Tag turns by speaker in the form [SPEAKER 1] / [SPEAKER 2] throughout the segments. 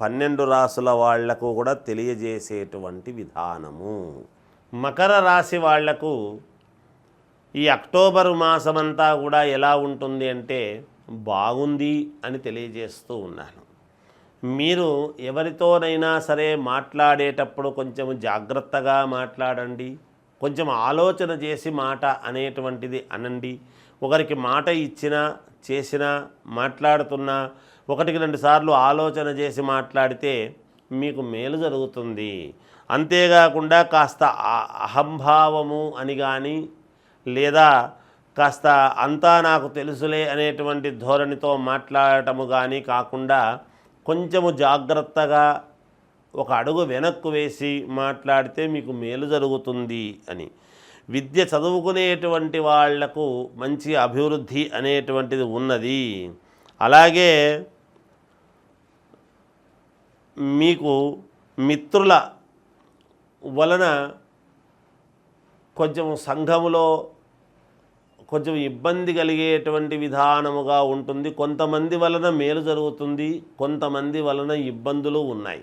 [SPEAKER 1] పన్నెండు రాసుల వాళ్ళకు కూడా తెలియజేసేటువంటి విధానము. మకర రాశి వాళ్ళకు ఈ అక్టోబరు మాసమంతా కూడా ఎలా ఉంటుంది అంటే బాగుంది అని తెలియజేస్తూ ఉన్నాను. మీరు ఎవరితోనైనా సరే మాట్లాడేటప్పుడు కొంచెం జాగ్రత్తగా మాట్లాడండి. కొంచెం ఆలోచన చేసి మాట అనేటువంటిది అనండి. ఒకరికి మాట ఇచ్చినా చేసినా మాట్లాడుతున్నా ఒకటికి రెండు సార్లు ఆలోచన చేసి మాట్లాడితే మీకు మేలు జరుగుతుంది. అంతేకాకుండా కాస్త అహంభావము అని కానీ లేదా కాస్త అంతా నాకు తెలుసులే అనేటువంటి ధోరణితో మాట్లాడటము కానీ కాకుండా కొంచెము జాగ్రత్తగా ఒక అడుగు వెనక్కు వేసి మాట్లాడితే మీకు మేలు జరుగుతుంది అని. విద్య చదువుకునేటువంటి వాళ్ళకు మంచి అభివృద్ధి అనేటువంటిది ఉన్నది. అలాగే మీకు మిత్రుల వలన కొంచెం సంఘములో కొంచెం ఇబ్బంది కలిగేటువంటి విధానముగా ఉంటుంది. కొంతమంది వలన మేలు జరుగుతుంది. కొంతమంది వలన ఇబ్బందులు ఉన్నాయి.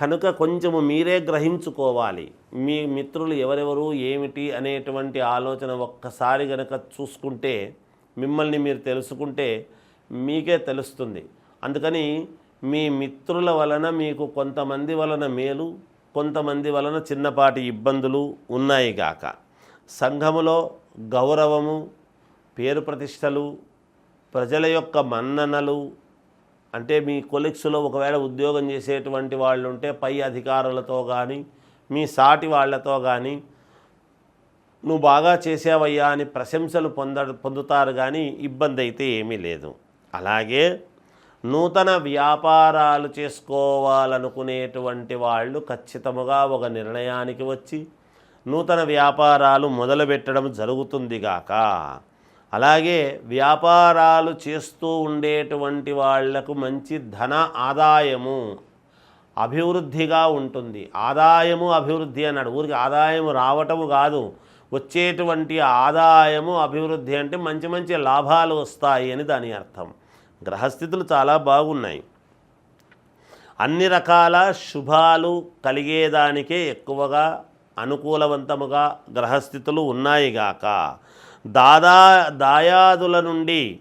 [SPEAKER 1] కనుక కొంచెము మీరే గ్రహించుకోవాలి. మీ మిత్రులు ఎవరెవరు ఏమిటి అనేటువంటి ఆలోచన ఒక్కసారి గనక చూసుకుంటే మిమ్మల్ని మీరు తెలుసుకుంటే మీకే తెలుస్తుంది. అందుకని మీ మిత్రుల వలన మీకు కొంతమంది వలన మేలు కొంతమంది వలన చిన్నపాటి ఇబ్బందులు ఉన్నాయి గాక. సంఘములో గౌరవము పేరు ప్రతిష్టలు ప్రజల యొక్క మన్ననలు అంటే మీ కొలీగ్స్లో ఒకవేళ ఉద్యోగం చేసేటువంటి వాళ్ళు ఉంటే పై అధికారులతో కానీ మీ సాటి వాళ్ళతో కానీ నువ్వు బాగా చేసావయ్యా అని ప్రశంసలు పొంద పొందుతారు కానీ ఇబ్బంది అయితే ఏమీ లేదు. అలాగే నూతన వ్యాపారాలు చేసుకోవాలనుకునేటువంటి వాళ్ళు ఖచ్చితముగా ఒక నిర్ణయానికి వచ్చి నూతన వ్యాపారాలు మొదలుపెట్టడం జరుగుతుంది గాక. అలాగే వ్యాపారాలు చేస్తూ ఉండేటువంటి వాళ్ళకు మంచి ధన ఆదాయము అభివృద్ధిగా ఉంటుంది. ఆదాయము అభివృద్ధి అన్నాడు. ఊరికి ఆదాయము రావటము కాదు. వచ్చేటువంటి ఆదాయము అభివృద్ధి అంటే మంచి మంచి లాభాలు వస్తాయి అని దాని అర్థం. గ్రహస్థితులు చాలా బాగున్నాయి. అన్ని రకాల శుభాలు కలిగేదానికే ఎక్కువగా అనుకూలవంతముగా గ్రహస్థితులు ఉన్నాయిగాక దాదా దాయాదుల నుండి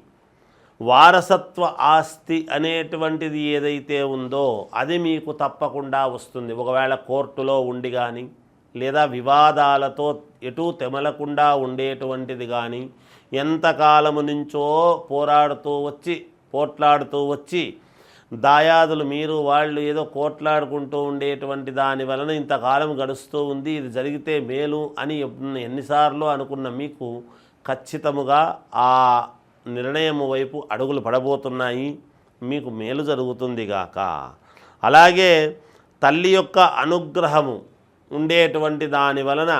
[SPEAKER 1] వారసత్వ ఆస్తి అనేటువంటిది ఏదైతే ఉందో అది మీకు తప్పకుండా వస్తుంది. ఒకవేళ కోర్టులో ఉండి కానీ లేదా వివాదాలతో ఎటు తెమలకుండా ఉండేటువంటిది కానీ ఎంతకాలము నుంచో పోరాడుతూ వచ్చి పోట్లాడుతూ వచ్చి దాయాదులు మీరు వాళ్ళు ఏదో కోట్లాడుకుంటూ ఉండేటువంటి దాని వలన ఇంతకాలం గడుస్తూ ఉంది ఇది జరిగితే మేలు అని ఎన్నిసార్లు అనుకున్న మీకు ఖచ్చితముగా ఆ నిర్ణయము వైపు అడుగులు పడబోతున్నాయి. మీకు మేలు జరుగుతుంది గాక. అలాగే తల్లి యొక్క అనుగ్రహము ఉండేటువంటి దాని వలన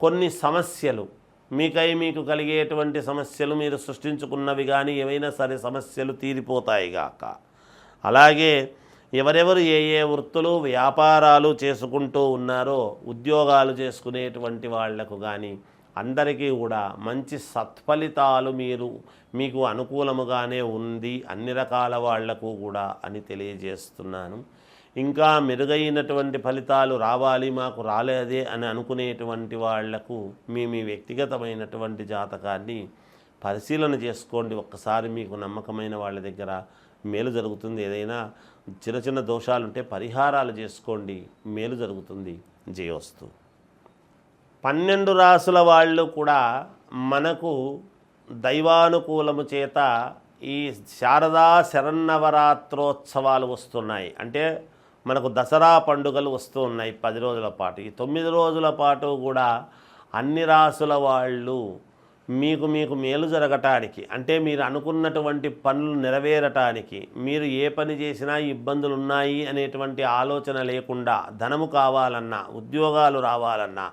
[SPEAKER 1] కొన్ని సమస్యలు మీకై మీకు కలిగేటువంటి సమస్యలు మీరు సృష్టించుకున్నవి కానీ ఏవైనా సరే సమస్యలు తీరిపోతాయి గాక. అలాగే ఎవరెవరు ఏ ఏ వృత్తులు వ్యాపారాలు చేసుకుంటూ ఉన్నారో ఉద్యోగాలు చేసుకునేటువంటి వాళ్ళకు కానీ అందరికీ కూడా మంచి సత్ఫలితాలు మీరు మీకు అనుకూలముగానే ఉంది అన్ని రకాల వాళ్ళకు కూడా అని తెలియజేస్తున్నాను. ఇంకా మెరుగైనటువంటి ఫలితాలు రావాలి మాకు రాలేదే అని అనుకునేటువంటి వాళ్ళకు మీ మీ వ్యక్తిగతమైనటువంటి జాతకాన్ని పరిశీలన చేసుకోండి. ఒక్కసారి మీకు నమ్మకమైన వాళ్ళ దగ్గర మేలు జరుగుతుంది. ఏదైనా చిన్న చిన్న దోషాలుంటే పరిహారాలు చేసుకోండి. మేలు జరుగుతుంది. జయోస్తు. పన్నెండు రాసుల వాళ్ళు కూడా మనకు దైవానుకూలము చేత ఈ శారదా శరన్నవరాత్రోత్సవాలు వస్తున్నాయి. అంటే మనకు దసరా పండుగలు వస్తూ ఉన్నాయి పది రోజుల పాటు. ఈ తొమ్మిది రోజుల పాటు కూడా అన్ని రాసుల వాళ్ళు మీకు మీకు మేలు జరగటానికి అంటే మీరు అనుకున్నటువంటి పనులు నెరవేరటానికి మీరు ఏ పని చేసినా ఇబ్బందులు ఉన్నాయి అనేటువంటి ఆలోచన లేకుండా ధనము కావాలన్నా ఉద్యోగాలు రావాలన్నా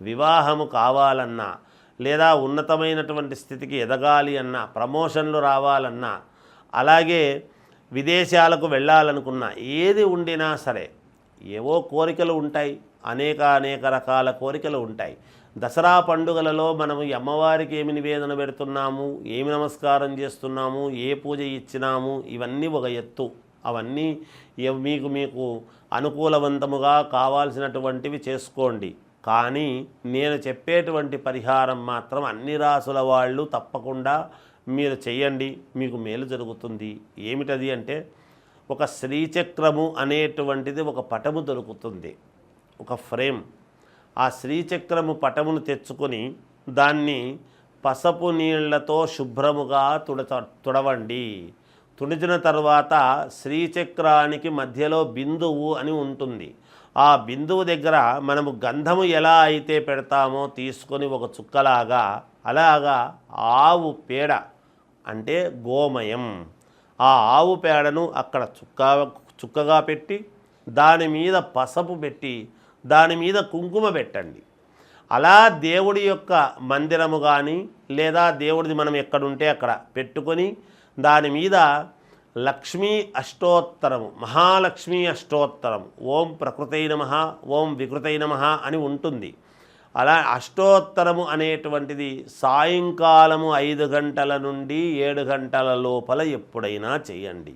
[SPEAKER 1] వివాహము కావాలన్నా లేదా ఉన్నతమైనటువంటి స్థితికి ఎదగాలి అన్నా ప్రమోషన్లు రావాలన్నా అలాగే విదేశాలకు వెళ్ళాలనుకున్నా ఏది ఉండినా సరే ఏవో కోరికలు ఉంటాయి అనేక అనేక రకాల కోరికలు ఉంటాయి. దసరా పండుగలలో మనము అమ్మవారికి ఏమి నివేదన పెడుతున్నాము ఏమి నమస్కారం చేస్తున్నాము ఏ పూజ ఇచ్చినాము ఇవన్నీ ఒక ఎత్తు. అవన్నీ మీకు మీకు అనుకూలవంతముగా కావాల్సినటువంటివి చేసుకోండి. కానీ నేను చెప్పేటువంటి పరిహారం మాత్రం అన్ని రాసుల వాళ్ళు తప్పకుండా మీరు చేయండి మీకు మేలు జరుగుతుంది. ఏమిటది అంటే ఒక శ్రీచక్రము అనేటువంటిది ఒక పటము దొరుకుతుంది ఒక ఫ్రేమ్. ఆ శ్రీచక్రము పటమును తెచ్చుకొని దాన్ని పసపు నీళ్ళతో శుభ్రముగా తుడత తుడవండి. తుడిచిన తర్వాత శ్రీచక్రానికి మధ్యలో బిందువు అని ఉంటుంది. ఆ బిందువు దగ్గర మనము గంధము ఎలా అయితే పెడతామో తీసుకొని ఒక చుక్కలాగా అలాగా ఆవు పేడ అంటే గోమయం. ఆ ఆవు పేడను అక్కడ చుక్క చుక్కగా పెట్టి దాని మీద పసపు పెట్టి దాని మీద కుంకుమ పెట్టండి. అలా దేవుడి యొక్క మందిరము కానీ లేదా దేవుడిది మనం ఎక్కడుంటే అక్కడ పెట్టుకొని దాని మీద లక్ష్మీ అష్టోత్తరము మహాలక్ష్మీ అష్టోత్తరం. ఓం ప్రకృతై నమ ఓం వికృతై నమ అని ఉంటుంది. అలా అష్టోత్తరము అనేటువంటిది సాయంకాలము ఐదు గంటల నుండి ఏడు గంటల లోపల ఎప్పుడైనా చేయండి.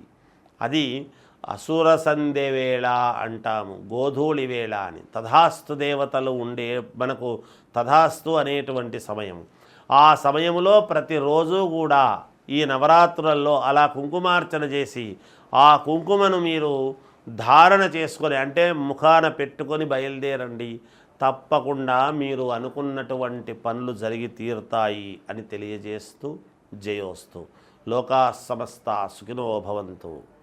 [SPEAKER 1] అది అసుర సంధ్య వేళ అంటాము గోధూళి వేళ అని. తథాస్తు దేవతలు ఉండే మనకు తథాస్తు అనేటువంటి సమయం ఆ సమయంలో ప్రతిరోజు కూడా ఈ నవరాత్రులలో అలా కుంకుమార్చన చేసి ఆ కుంకుమను మీరు ధారణ చేసుకొని అంటే ముఖాన పెట్టుకొని బయలుదేరండి. తప్పకుండా మీరు అనుకున్నటువంటి పనులు జరిగి తీరుతాయి అని తెలియజేస్తూ జయోస్తు. లోకా సమస్త సుఖినో భవంతు.